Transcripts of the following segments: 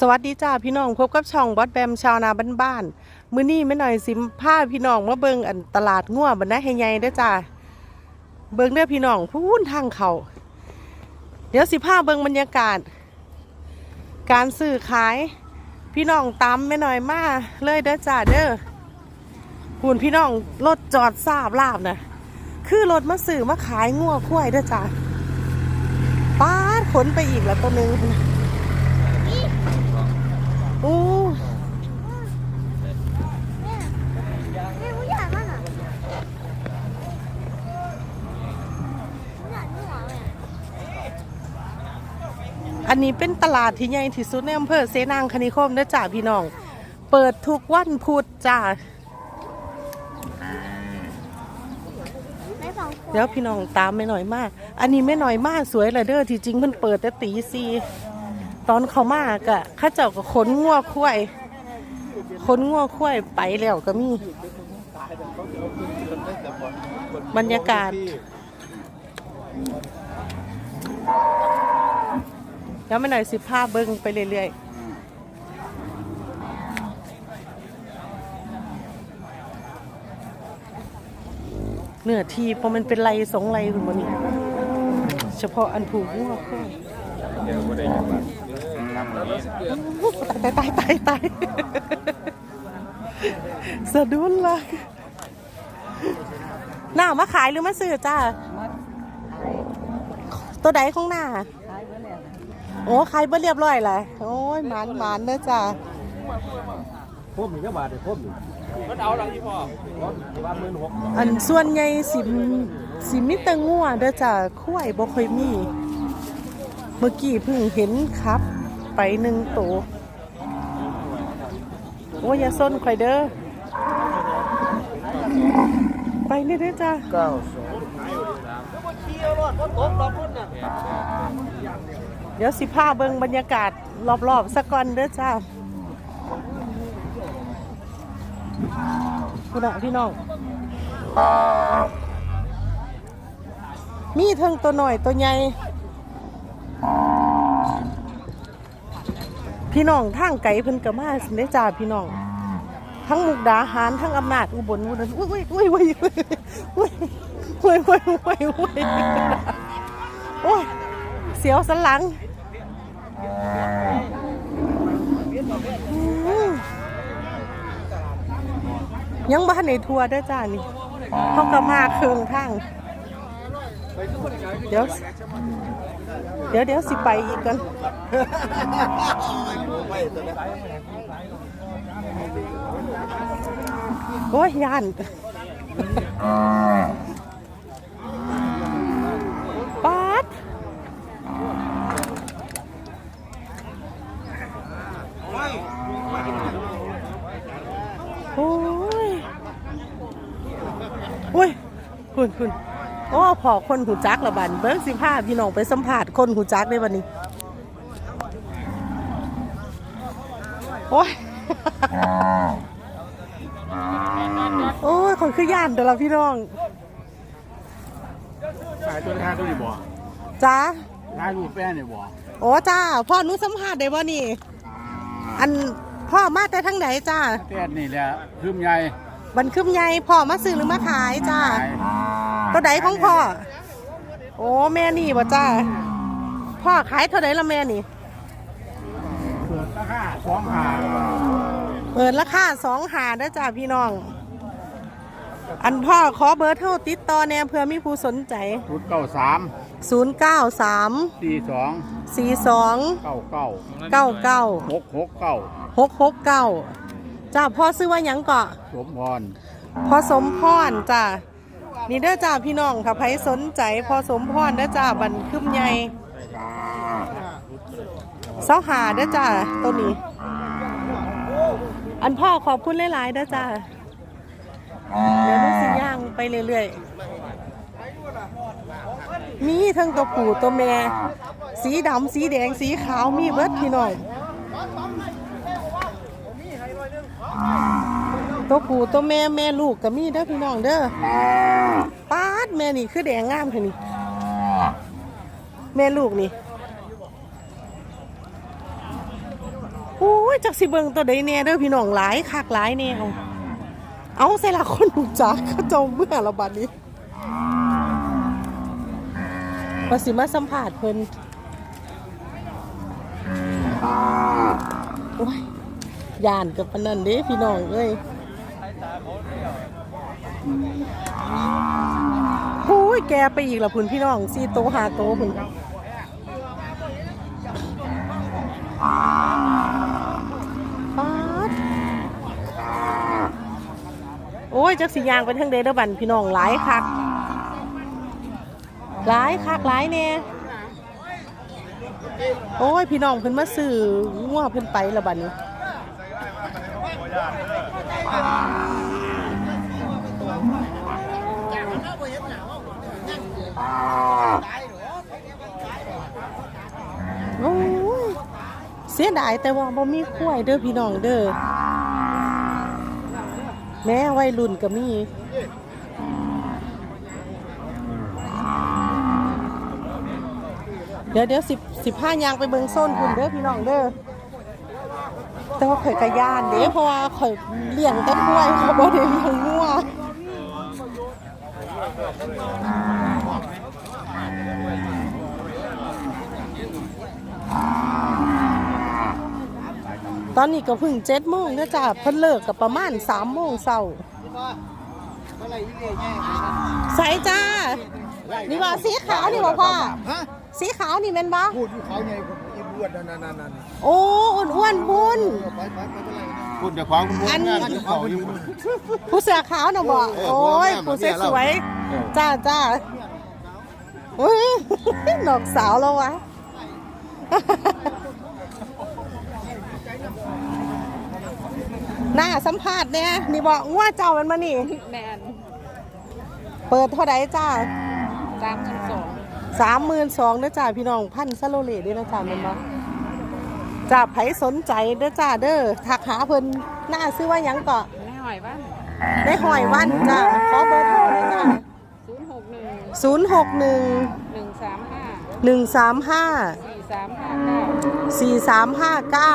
สวัสดีจ้าพี่น้องพบกับช่องบอสแบมชาวนาบ้านๆมื้อนี้ไม่หน่อยสิผ้าพี่น้องมาเบิงอันตลาดง่วบรรณาให้ใหญ่เด้อจ้าเบิงเด้อพี่น้องพูนทางเขาเดี๋ยวสิผ้าเบิงบรรยากาศ การซื้อขายพี่น้องตามไม่หน่อยมาเลยเด้อจ้าเด้อพูนพี่น้องรถจอดทราบลาบนะคือรถมาซื้อมาขายง่วควายเด้อจ้าป้าดขนไปอีกแล้วตัวหนึง อ้อันนี้เป็นตลาดที่ใหญ่ที่สุดในอำเภอเซนางคณิคมนะจ่าพี่น้อง เปิดทุกวันพุธจ้าแล้วพี่น้องตามไม่หน่อยมาก อันนี้ไม่หน่อยมากสวยเลยเด้อที่จริงมันเปิดแต่ตีสี่ ตอนเขามากอะข้าเจ้าก็ขนงัวควายขนงัวควายไปแล้วก็มี บรรยากาศเดี๋ยวไม่หน่อยสิภาพเบิ้งไปเรื่อยๆ เนื้อที่พราะมันเป็นไรสองไรคุณมันนี่เฉพาะอันผูกงัวควาย โอ้ตายตายตายตายสะดุ้นเลยหน้ามาขายหรือมาซื้อจ้าตัวใดของหน้าโอ้ขายเบ่เรียบร้อยเลยโอ้ยหมานหมานเด้อจ้าพ่มหนึ่งก็บาทเลยพ่มหนึ่งมันเอาหลังที่พ่อว่าหมื่นหกอันส่วนใหญ่สิมสิมีแต่งัวเด้อจ้าคุ้ยบ่ค่อยมี เมื่อกี้เพิ่งเห็นครับ ไปหนึ่งตัวโอ้ยอย่าส้นข่อยเด้อไปนี่เด้อจ้าเก้าสองเดี๋ยวสิพาเบิ่งบรรยากาศรอบๆสักก่อนเด้อจ้าพี่น้องพี่น้อง มีเทั้งตัวหน่อยตัวใหญ่ พี่น้องทางไก่เพิ่นก็มาสิเด้จ้าพี่น้อง ทั้งมุกดาหารทั้งอำนาจอุบลอุบลอุ้ยอุ้ยอุ้ยอุ้ยอุ้ยอุ้ยอุ้ยอุ้ยอุ้ยโอ้ยเสียวสันหลังอืมยังบ้านในทัวร์เด้จ้านี่เขาก็มาเครื่องทาง เดี๋ยว เดี๋ยวเดี๋ยวสิไปอีกกันโอ้ยยานป๊าดโอ้ยโอ้ยคุณคุณ โอ้พอคนหูจักละบันเบิ้งสิพาพี่น้องไปสัมผัสคนหูจักได้บันนี้ โอ้ย โอ้ยคนคือย่านเดี๋ยวเราพี่น้องขายตัวทานตัวนี้บ่จ้าทานรูปแป้งเนี่ยบ่โอ้จ้าพ่อหนุสัมผัสได้บ่นี่ อันพ่อมาแต่ทั้งไหนจ้าแป้งนี่แหละคืมใหญ่ บันคึมใหญ่พ่อมาซื้อหรือมาขายจ้าขายตัวใดของพ่อ โอ้แม่นี่บ่จ้าพ่อขายเท่าไหละแม่นี่ เปิดราคาสองหาเปิดราคาสองหาเด้อจ้าพี่น้อง อันพ่อขอเบอร์โทรติดต่อแน่เพื่อมีผู้สนใจ ชุดเก้าสาม093 สี่สอง42 เก้าเก้า99 หกหกเก้า 669 จ้าพ่อซื้อว่าหยังเกาะ สมพรพ่อสมพรจ้านี่เด้อจ้าพี่น้องถ้าใครสนใจพ่อสมพรเด้อจ้าบันคึมใหญ่เสาหาเด้อจ้าตัวนี้ อันพ่อขอบคุณหลายๆเด้อจ้าเดี๋ยวดูสิย่างไปเรื่อยๆมีทั้งตัวผู้ตัวแม่ สีดำสีแดงสีขาวมีเบิดพี่น้อง ตัวผู้ตัวแม่แม่ลูกก็มีเด้อพี่น้องเด้อป้าดแม่นี่คือแดงงามค่ะนี่ แม่ลูกนี่โอ้ยจักสิเบิ่งตัวใดแน่เด้อพี่น้องหลายคักหลายแนวเอาใส่ละคนหูจักเขาเจ้าเมื่อละบัดนี้ว่าสิมาสัมภาษณ์เพิ่นโอ้ยย่านกับปานนั้นเด้พี่น้องเอ้ย โอ้ยแกไปอีกละพุ่นพี่น้องสี่โตหาโตพุ่นป๊าดโอ้ยจักสิยางไปทางเดเดอบันพี่น้องหลายคักหลายคักหลายแน่โอ้ยพี่น้องเพิ่นมาซื้องัวเพิ่นไปละบัดนี้ โอ้ยเสียดายแต่ว่าบ่มีกล้วยเด้อพี่น้องเด้อแม่วัยรุ่นก็มีเดี๋ยวเดี๋ยวสิบสิบห้ายางไปเบิงโซนคุณเด้อพี่น้องเด้อ แต่ว่าข่อยกระยานเด้เพราะว่าข่อยเลี้ยงแต่กล้วยเขาบ่ได้เลี้ยงงัวตอนนี้ก็เพิ่งเจ็ดโมงนะจ๊ะเพิ่นเลิกกับประมาณสามโมงเช้าใส่จ้า นี่ว่าสีขาวนี่บ่พ่อสีขาวนี่แม่นบ่พูดอยู่เขาไง อีบวดนั่นนั่นนั่นโอ้อ้วนๆบุญ ไปไปไปไปเลยพูดเดี๋ยวของคุณอันงานที่เขาอยู่ผู้เสื้อขาวน่ะบ่เออโอ้ยผู้ผู้แม่สมาวยเออๆจ้าจ้าโอ้ยนอกสาวแล้ววะ หน้าสัมภาษณ์เนี่ยนี่บอกว่าเจ้ามันมานี่ แมนเปิดเท่าไหร่จ้า สามพันสอง สามหมื่นสองนะจ้าพี่น้องพันซาโลเลด้วยนะจ้าแมันบ่จ้าไผสนใจเด้อจ้าเด้อทักหาเพิ่นหน้าซื้อว่าหยังเกาะแม่หอยบ้านได้หอยวันจ้าขอเบอร์โทรเลยจ้าศูนย์หกหนึ่งศูนย์หกหนึ่งหนึ่งสามห้าหนึ่งสามห้าสี่สามห้าเก้าสี่สามห้าเก้า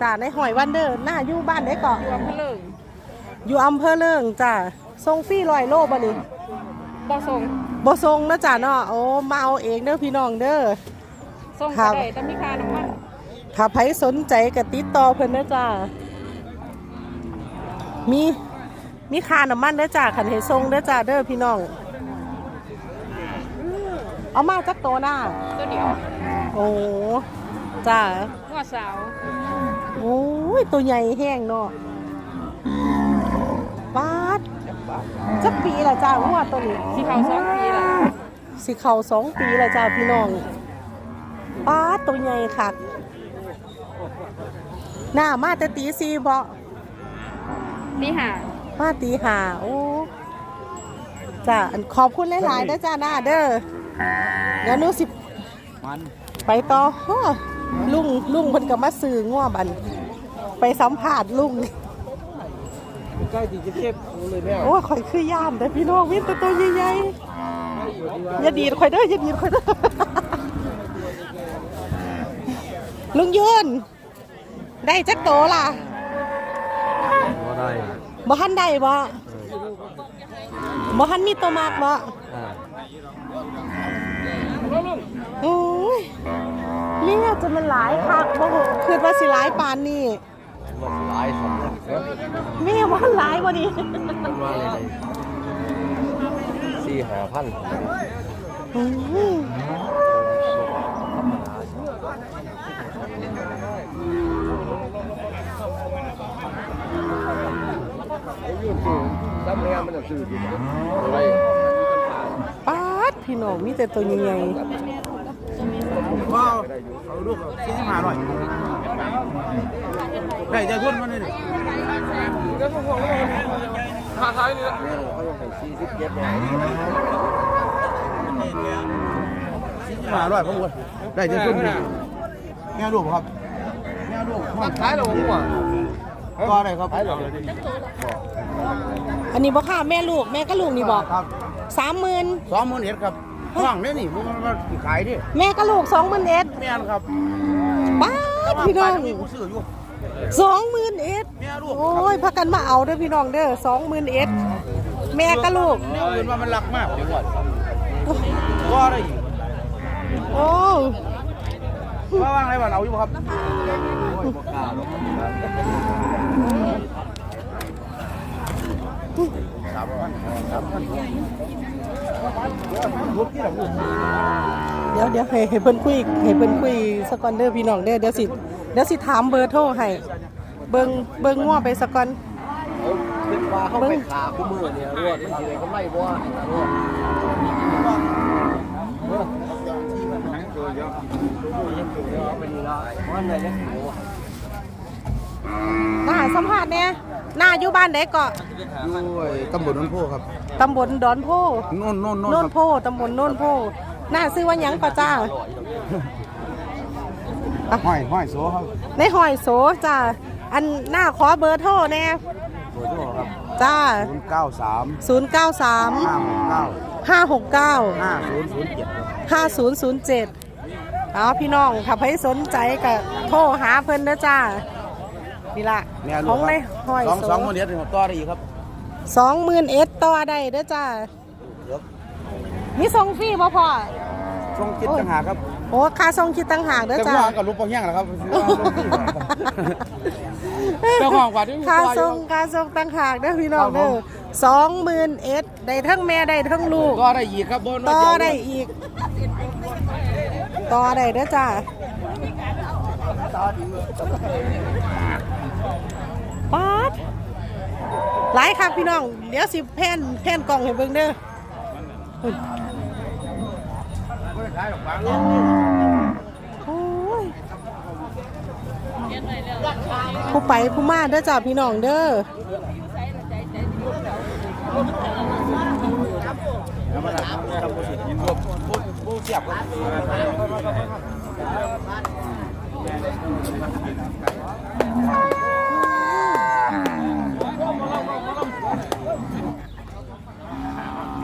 จ้าในหอยวันเด้อหน้าอยู่บ้านได้เกาะรวมพะเลิงอยู่อำเภอเลิงจ้าทรงฟรี่ลอยโลบ่นี่บ่ส่ง บ่ทรงนะจ้าเนาะโอ้มาเอาเองเด้อพี่น้องเด้อส่งครัก็บได้แต่มีค่าน้ำมันถ้าใครสนใจก็ติดต่อเพิ่นนะจ้ามีมีค่าน้ำมันเด้อจ้าขันให้ส่งเด้อจ้าเด้อพี่น้อง เอามาจักโตหน้าตัวเดียวโอ้จ้าหัวสาวโอ้ยตัวใหญ่แห้งเนาะปาด จักปีละจ้าหัวตัวนี้ที่เขาสองปีละสิเข่าสองปีละจ้าพี่น้องปาดตัวใหญ่คักหน้ามาแต่ตีซีบ่นี่หามาตีหาโอ้จ้าอันขอบคุณหลายๆนะจ้าหน้าเด้อเดี๋ยวหนูสิมันไปต่อฮ้อลุงลุงเพิ่นก็มาซื้อง่วบัน ไปสัมภาษณ์ลุง ใกล้ที่จะเก็บเลยแม่โอ้ยข่อยคือย่านแต่พี่น้องวินแต่ตัวใหญ่ๆอย่าดีดข่อยเด้ออย่าดีดข่อยเด้อลุงยืนได้จักโตล่ะบ่ได้บ่ทันได้บ่บ่ทันมีตัวมากบ่อ่าโอ้ยเมียจะมันหลายคักบ่คือว่าสิหลายปานนี้ บ่หลายสำนักครับเมียว่าหลายกว่านี้มันมาเลยสี่ห้าพันอืมไอ้ยุ่นสูงทำงานมันจะซื้อดีอะไรป๊าดพี่น้องมีแต่ตัวใหญ่ ว้าวเอาลูกสี่สิบห้าร้อยได้จะทุนมันนี่แม่เขายังให้สี่สิบเจ็ดเนี่ยสี่สิบห้าร้อยผมว่าได้จะทุนแม่ลูกครับแม่ลูกขายเราหัวก็ได้ครับขายเราๆอันนี้บ่ค่ะแม่ลูกแม่ก็ลูกนี่บอกครับสามหมื่นสองหมื่นเอ็ดครับ ห้องนี่นี่มันมาขายดิแม่ก็ลูกสองหมื่นเอ็ดแม่นครับป๊าดพี่น้องมีผู้ซื้ออยู่สองหมื่นเอ็ดแม่ลูกโอ้ยพักกันมาเอาเด้อพี่น้องเด้อสองหมื่นเอ็ดแม่กับลูกแนวอื่นว่ามันรักมากเดี๋ยวก่อนก็ได้อยู่โอ้ว่าว่างไรบ้านเอาอยู่บ่ครับโอ้ยบ่กล้าหรอก สามพันสามพันเดี๋ยวเดี๋ยวให้ให้เพิ่นคุยให้เพิ่นคุยสกอนเด้อพี่น้องเด้อเดี๋ยวสิเดี๋ยวสิถามเบอร์โทรให้เบิ่งเบิ่งง้อไปสกอนเป็นปลาเข้าไปขาคู่มือเนี่ยรวดมันสิได้กำไรบ่รวดเป็นละมันได้ยังหน้าสัมภาษณ์เนี่ย หน้าอยู่บ้านไหนเกาะอยู่ไอ้ตำบลนนโพครับตำบลดอนโพโน่นโน่นโน่นโน่นครับโพตำบลโน่นโพหน้าซื้อว่าหยังก่อจ้า ห้อยห้อยโซครับในหอยโสจ้าอันหน้าขอเบอร์โทรแน่เบอร์โทรครับจ้า ศูนย์เก้าสาม093ห้าหกเก้า569 ห้าศูนย์ศูนย์เจ็ด5007เอาพี่น้องถ้าใครสนใจก็โทรหาเพิ่นนะจ้านี่ล่ะ แม่ลูขอกงคในรับหอยสองโส สองคนเดียวถึงต่อได้อีกครับสองหมื่นเอสต่อได้เด้อจ้าเดี๋ยวมีส่งฟรีบ่พ่อ ช่องคิดต่างหากครับโอ้ค่าส่งคิดต่างหากเด้อแต่จ้าว่ากับลูกปองแห้งแหละครับ เจ้าของกว่าที่ค่าส่งค่าส่งต่างหากเด้อพี่น้องเด้อสองหมื่นเอสได้ทั้งแม่ได้ทั้งลูก ก็ได้อีกครับบนต่อได้อีก ต่อได้เด้อจ้า ป๊าดหลายครับพี่น้อง เดี๋ยวสิแพนแพนกล่องให้เบิ่งเด้อโอ้ยผู้ไปผู้มาเด้อจ้าพี่น้องเด้อเสียบครับ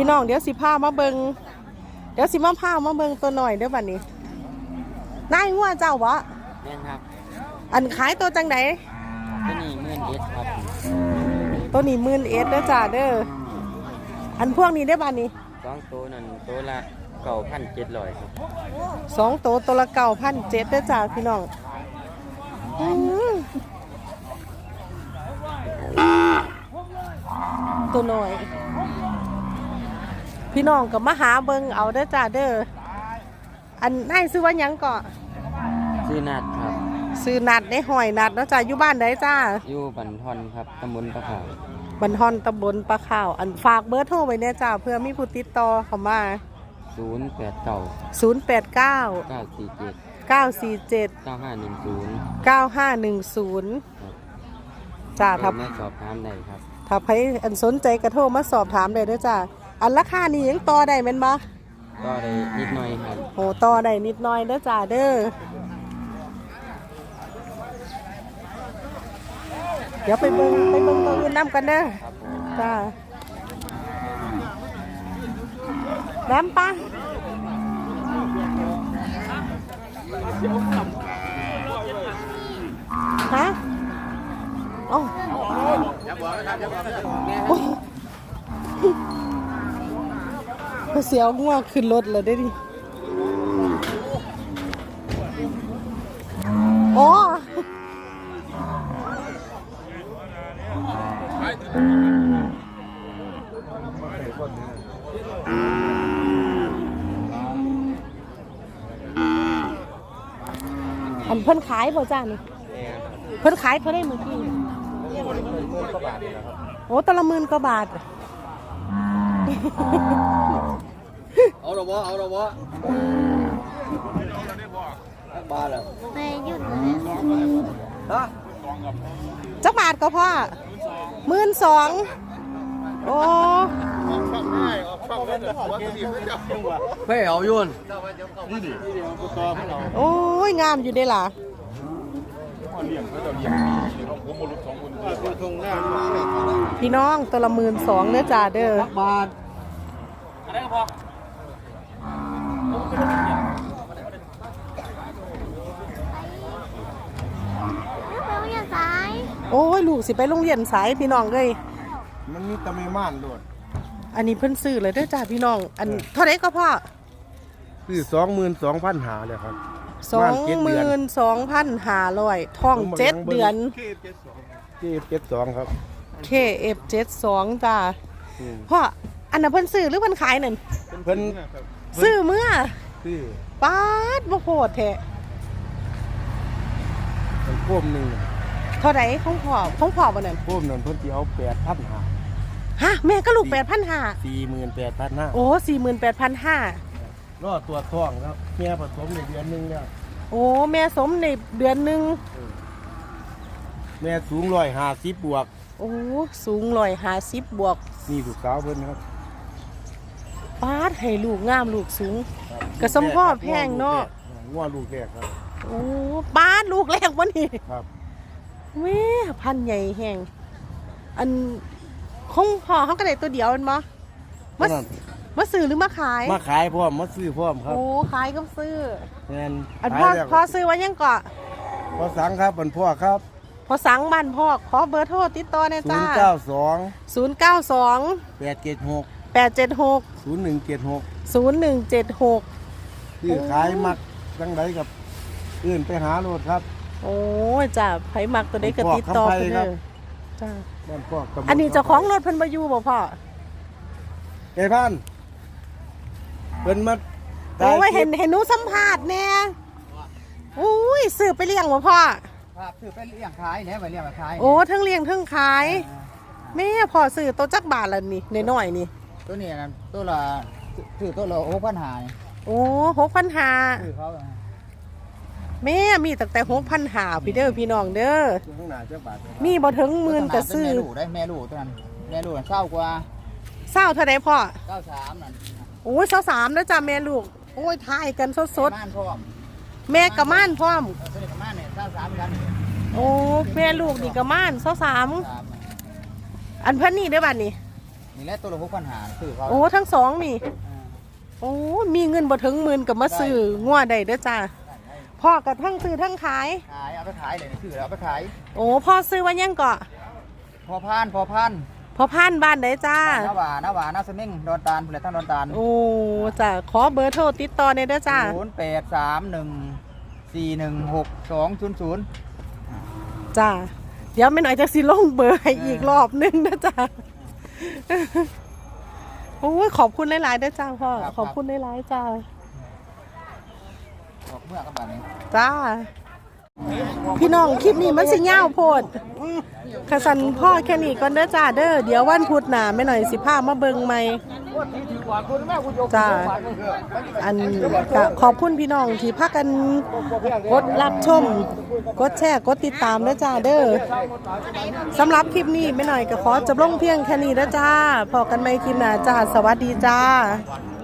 พี่น้องเดี๋ยวสิพามาเบิงเดี๋ยวสิมาพามาเบิงตัวหน่อยเด้อบัดนี้นายงัวเจ้าวะแม่นครับอันขายตัวจังไหนที่นี่มื่นเอสครับตัวนี้มื่นเอสเด้อจ้าเด้ออันพวกนี้ได้อบัดนี้สองตัวนั่นตัวละเก่าพันเจ็ดร้อยครับสองตัวตัวละเก่าพันเจ็ดเด้อจ้าพี่น้องอื้อตัวหน่อย พี่น้องกับมาหาเบิงเอาเด้อจ้าเด้ออันนายซื้อว่าหยังเกาะชื่อนัดครับ ซื้อนัดได้หอยนัดเนาะจ้าอยู่บ้านไหนจ้าอยู่บันทอนครับตำบลปะขาวบันทอนตำบลปลาข่าว อันฝากเบอร์โทรไว้เนี่ยจ้าเพื่อมีผู้ติดต่อเข้ามา ศูนย์แปดเก่า089 เก้าสี่เจ็ด947 เก้าห้าหนึ่งศูนย์9510จ้าถ้าแม่สอบถามได้ครับถ้าใครอันสนใจกระโทรมาสอบถามได้เด้อจ้า อันราคานี้ยังต่อได้แม่นบ่ก็ได้นิดหน่อยครับโหต่อได้นิดหน่อยเด้อจ้าเด้อ เดี๋ยวไปเบิ่งไปเบิ่งตัวอื่นนํกันเด้อจ้าแรมปะฮะเอ้าโอ้ยเสียวง่วงขึ้นรถเลยได้ดิอ๋ออันเพิ่นขายบ่จ้านี่เพิ่นขายเท่าได้เมื่อกี้โอ้ตวละหมื่นกว่าบาท เอาหรอวะเอาหรอวะบาทอะไปหยุดเลยฮะจักบาทก็พ่อหมื่นสองโอ้ไม่เอายุ่นโอ้ยงามอยู่เด้ล่ะพี่น้องตัวละหมื่นสองเด้อจ้าเด้อ บาทพโอ้ยลูกสิไปโรงเรียนสายพี่น้องเลยมันมีแตะเมม่านโดดอันนี้เพิ่นซื้อเลยเด้อจ้าพี่น้อง อันเท่าไหร่ก็พ่อคือสองหมื่นสองพันหาเลยครับสองหมื่นสองพันห้าร้อยท่องเจ็ดเดือนที่เจ็ดสองครับ KF 7 2 จ้าอืมพ่อ อันนั้นเพิ่นซื้อหรือเพิ่นขายนั่นเพิ่นซื้อเมื่อซื้อป๊าดบ่โหดแท้เพิ่นพ่วมหนึ่งเท่าไหร่ของพ่อของพ่อบ่นั่นพ่วมนั่นเพิ่นสิเอาแปดพันหาฮะแม่ก็ลูก8,500สี่หมื่นแปดพันห้าโอ้48,500รอดตัวท้องครับเมียผสมในเดือนหนึงแล้วโอ้แม่สมในเดือนหนึงแม่สูงร้อยห้าสิบบวก โอ้สูง150บวกนี่ลูกสาวเพิ่นครับ ป๊าดให้ลูกงามลูกสูง กระสมพ่อแพงเนาะ งัวลูกแรกครับ โอ้ป๊าดลูกแรกวะนี่ครับแม่พันธุ์ใหญ่แห้งอันของพ่อเขาก็ได้ตัวเดียวแมันบ่มานั่น มาซื้อหรือมาขาย มาขายพร้อมมาซื้อพร้อมครับโอ้ขายก็ซื้อแม่นอันขาพ่อยแล้วพ่อซื้อไว้ยังเกาะพอสังครับอันพ่อครับพอสังบ้านพ่อขอเบอร์โทรติดต่อหน่อยศูจ้านย์เก้าสอง ศูนย์เก้าสองแปดเจ็ดหกแปดเจ็ดหกศูนย์หนึ่งเจ็ดหกศูนย์หนึ่งเจ็ดหกซื้อขายมักจังไดกับอื่นไปหาโลดครับ โอ้ยจ้าไผมักตัวได้ก็ติดต่อพ่อไปคำไพเลครับยจ้าบ้านพ่อกำอันนี้เจ้าของรถเพิ่นมาอยู่บ่พ่อไอ้พันเพิ่นมาโอ้ยเห็นเห็นหนูสัมภาษณ์แน่อุ้ยซื้อไปเลี้ยงบ่พ่อครับถือเป็นเลี้ยงขายเนี่ยไปเลี้ยงขายโอ้ทั้งเลี้ยงทั้งขายแม่พอซื้อตัวจักบาทละนี่น้อยๆนี่ ตัวนี้นะตัวละถือตัวละหกพันหาโอ้หกพันหาถือเขาแม่มีตั้งแต่หกพันหาพี่เด้อพี่น้องเด้อข้างหน้าเจ้าบาทมีบ่ถึงหมื่นก็ซื้อแม่ลูกได้แม่ลูกตัวนั้นแม่ลูกเศร้ากว่าเศร้าเท่าไดพ่อเก้าสามนั่นโอ้ยเศร้าสามแล้วจ้าแม่ลูกโอ้ยทายกันสดม่านพร้อมๆแม่กะม่านพร้อมตัวนี้กับม่านเนี่ยเก้าสามกันโอ้แม่ลูกนี่กะม่านเศร้าสามสามอันเพิ่นนี่ได้อบัดนี้นี่ แหละตัวละหกพันหาถือเขาโอ้ทั้งสองนี่ โอ้มีเงินบ่ถึงหมื่นก็มาซื้องัวได้เด้อจ้าพ่อก็ทั้งซื้อทั้งขาย ขายเอาไปขายเลยถือเอาไปขายโอ้พ่อซื้อไว่ายังเกาะพอพานพอพันพ่อพันบ้านได้จ้าน้าหวาน้าหวาน้าสมิงดอนตาลผลิตทั้งดอนตาลโอ้จ้ะขอเบอร์โทรติดต่อในอยเด้อจ้าศูนย์แปดสามหนึ่งสี่หนึ่งหกสองศูนย์ศูนย์จ้าเดี๋ยวไม่หน่อยจะสิลงเบอร์ให้อีกรอบนึงนะจ้า โอ้ยขอบคุณหลายๆเด้อจ้าพ่อขอบคุณหลายๆจ้า ออกเมื่อกับแบบนี้จ้า พี่น้องคลิปนี้มันสิยาวโพดขสันพ่อแค่นี้ก่อนเด้อจ้าเด้อเดี๋ยววันพุธหน้าไม่หน่อยสิพามาเบิงใหม่ จ้าอันก็ขอบคุณพี่น้องที่พักกันกดรับชม กดแชร์ กดติดตามนะจ้าเด้อสำหรับคลิปนี้ไม่หน่อยก็ขอจบลงเพียงแค่นี้นะจ้าพอกันไหม่คลิปหน้าจ้า สวัสดีจ้า